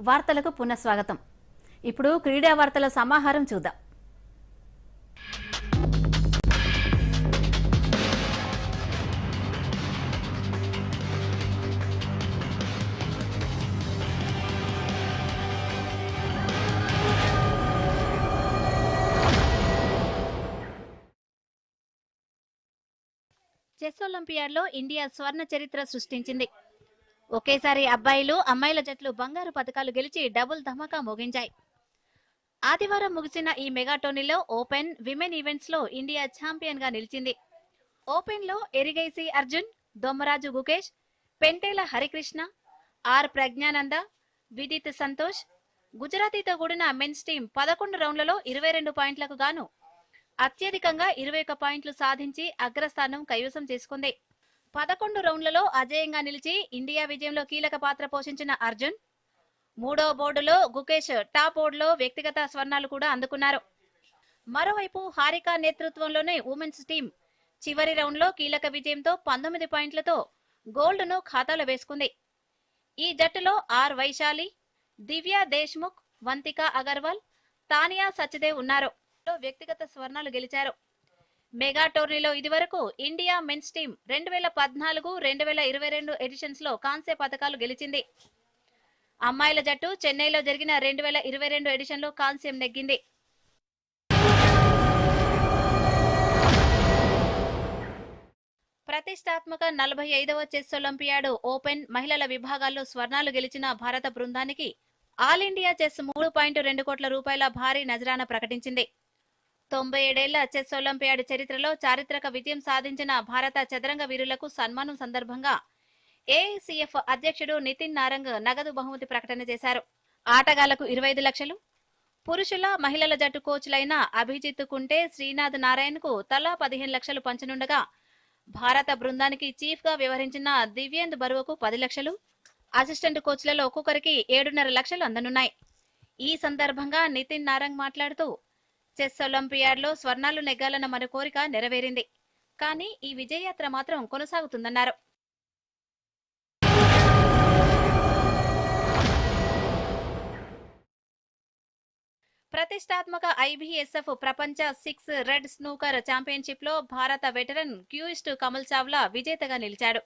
వార్తలకు పునఃస్వాగతం. ఇప్పుడు క్రీడా వార్తల సమాహారం చూద్దాం. చెస్ ఒలింపియాడ్లో ఇండియా స్వర్ణ చరిత్ర సృష్టించింది. ఒకేసారి అబ్బాయిలు అమ్మాయిల జట్లు బంగారు పథకాలు గెలిచి డబుల్ ధమాకా ముగించాయి. ఆదివారం ముగిసిన ఈ మెగా టోర్నీలో ఓపెన్ విమెన్ ఈవెంట్స్లో ఇండియా ఛాంపియన్గా నిలిచింది. ఓపెన్లో ఎరిగైసి అర్జున్ దొమ్మరాజు గుకేష్ పెంటేల హరికృష్ణ ఆర్ ప్రజ్ఞానంద విదిత్ సంతోష్ గుజరాతీతో కూడిన మెన్స్ టీం పదకొండు రౌండ్లలో ఇరవై రెండు పాయింట్లకు గాను అత్యధికంగా ఇరవై ఒక పాయింట్లు సాధించి అగ్రస్థానం కైవసం చేసుకుంది. పదకొండు రౌండ్లలో అజేయంగా నిలిచి ఇండియా విజయంలో కీలక పాత్ర పోషించిన అర్జున్. మూడో బోర్డులో గుకేష్ టాప్ బోర్డులో వ్యక్తిగత స్వర్ణాలు కూడా అందుకున్నారు. మరోవైపు హారిక నేతృత్వంలోనే ఉమెన్స్ టీం చివరి రౌండ్లో కీలక విజయంతో పంతొమ్మిది పాయింట్లతో గోల్డ్ను ఖాతాలో వేసుకుంది. ఈ జట్టులో ఆర్ వైశాలి దివ్య దేశ్ముఖ్ వంతిక అగర్వాల్ తానియా సచ్దేవ్ ఉన్నారు. వ్యక్తిగత స్వర్ణాలు గెలిచారు. మెగా టోర్నీలో ఇదివరకు ఇండియా మెన్స్ టీం రెండు వేల పద్నాలుగు రెండు వేల ఇరవై రెండు ఎడిషన్స్లో కాంస్య పథకాలు గెలిచింది. అమ్మాయిల జట్టు చెన్నైలో జరిగిన రెండు వేల ఇరవై రెండు ఎడిషన్లో కాంస్యం నెగ్గింది. ప్రతిష్టాత్మక నలభై ఐదవ చెస్ ఒలింపియాడ్ ఓపెన్ మహిళల విభాగాల్లో స్వర్ణాలు గెలిచిన భారత బృందానికి ఆల్ ఇండియా చెస్ మూడు పాయింట్ రెండు కోట్ల రూపాయల భారీ నజరాన ప్రకటించింది. తొంభై ఏడేళ్ళ చెస్ ఒలింపియాడ్ చరిత్రలో చారిత్రక విజయం సాధించిన భారత చదరంగ వీరులకు సన్మానం సందర్భంగా ఏఐసిఎఫ్ అధ్యక్షుడు నితిన్ నారంగ్ నగదు బహుమతి ప్రకటన చేశారు. ఆటగాళ్ళకు ఇరవై ఐదు లక్షలు పురుషుల మహిళల జట్టు కోచ్లైన అభిజిత్ కుంటే శ్రీనాథ్ నారాయణ్కు తలా పదిహేను లక్షలు పంచనుండగా భారత బృందానికి చీఫ్గా వ్యవహరించిన దివ్యేంద్ బరువుకు పది లక్షలు అసిస్టెంట్ కోచ్లలో ఒక్కొక్కరికి ఏడున్నర లక్షలు అందనున్నాయి. ఈ సందర్భంగా నితిన్ నారంగ్ మాట్లాడుతూ చెస్ ఒలింపియాడ్లో స్వర్ణాలు నెగ్గాలన్న మన కోరిక నెరవేరింది. కానీ ఈ విజయయాత్ర మాత్రం కొనసాగుతుందన్నారు. ప్రతిష్టాత్మక ఐబీఎస్ఎఫ్ ప్రపంచ సిక్స్ రెడ్ స్నూకర్ ఛాంపియన్షిప్లో భారత వెటరన్ క్యూయిస్ట్ కమల్ చావ్లా విజేతగా నిలిచాడు.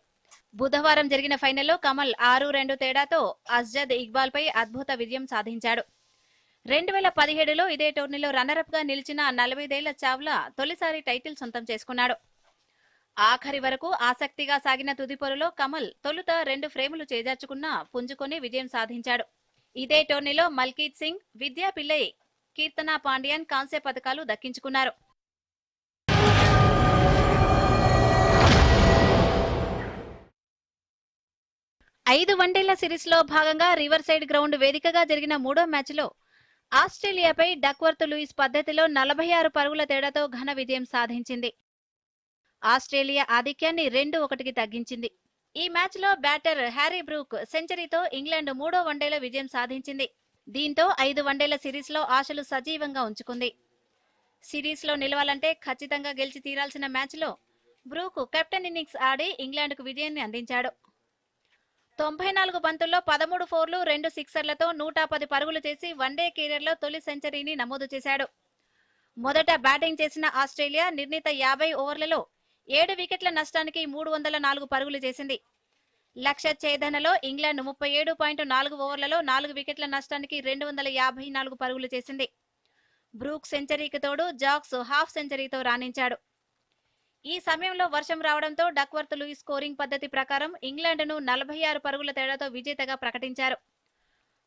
బుధవారం జరిగిన ఫైనల్లో కమల్ ఆరు రెండు తేడాతో అజద్ ఇక్బాల్ పై అద్భుత విజయం సాధించాడు. రెండు వేల పదిహేడులో ఇదే టోర్నీలో రన్నరప్గా నిలిచిన నలభైదేళ్ళ చావ్లా తొలిసారి టైటిల్ సొంతం చేసుకున్నాడు. ఆఖరి వరకు ఆసక్తిగా సాగిన తుది పొరలో కమల్ తొలుత రెండు ఫ్రేములు చేజార్చుకున్నా పుంజుకొని విజయం సాధించాడు. ఇదే టోర్నీలో మల్కీత్ సింగ్ విద్యా పిల్లై కీర్తన పాండ్యన్ కాంస్య పథకాలు దక్కించుకున్నారు. ఐదు వన్డేల సిరీస్లో భాగంగా రివర్ సైడ్ గ్రౌండ్ వేదికగా జరిగిన మూడో మ్యాచ్లో ఆస్ట్రేలియాపై డక్వర్త్ లూయిస్ పద్ధతిలో నలభై ఆరు పరుగుల తేడాతో ఘన విజయం సాధించింది. ఆస్ట్రేలియా ఆధిక్యాన్ని రెండు ఒకటికి తగ్గించింది. ఈ మ్యాచ్లో బ్యాటర్ హ్యారీ బ్రూక్ సెంచరీతో ఇంగ్లాండ్ మూడో వన్డేలో విజయం సాధించింది. దీంతో ఐదు వన్డేల సిరీస్లో ఆశలు సజీవంగా ఉంచుకుంది. సిరీస్లో నిలవాలంటే ఖచ్చితంగా గెలిచి తీరాల్సిన మ్యాచ్లో బ్రూక్ కెప్టెన్ ఇన్నింగ్స్ ఆడి ఇంగ్లాండ్కు విజయాన్ని అందించాడు. తొంభై నాలుగు బంతుల్లో పదమూడు ఫోర్లు రెండు సిక్సర్లతో నూట పది పరుగులు చేసి వన్డే కెరీర్లో తొలి సెంచరీని నమోదు చేశాడు. మొదట బ్యాటింగ్ చేసిన ఆస్ట్రేలియా నిర్ణీత యాభై ఓవర్లలో ఏడు వికెట్ల నష్టానికి మూడు వందల నాలుగు పరుగులు చేసింది. లక్ష ఛేదనలో ఇంగ్లాండ్ ముప్పై ఏడు పాయింట్ నాలుగు ఓవర్లలో నాలుగు వికెట్ల నష్టానికి రెండు వందల యాభై నాలుగు పరుగులు చేసింది. బ్రూక్ సెంచరీకి తోడు జాక్స్ హాఫ్ సెంచరీతో రాణించాడు. ఈ సమయంలో వర్షం రావడంతో డక్వర్త్ లూయిస్ స్కోరింగ్ పద్ధతి ప్రకారం ఇంగ్లాండ్ను నలభై ఆరు పరుగుల తేడాతో విజేతగా ప్రకటించారు.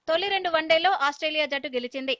తొలి రెండు వన్డేల్లో ఆస్ట్రేలియా జట్టు గెలిచింది.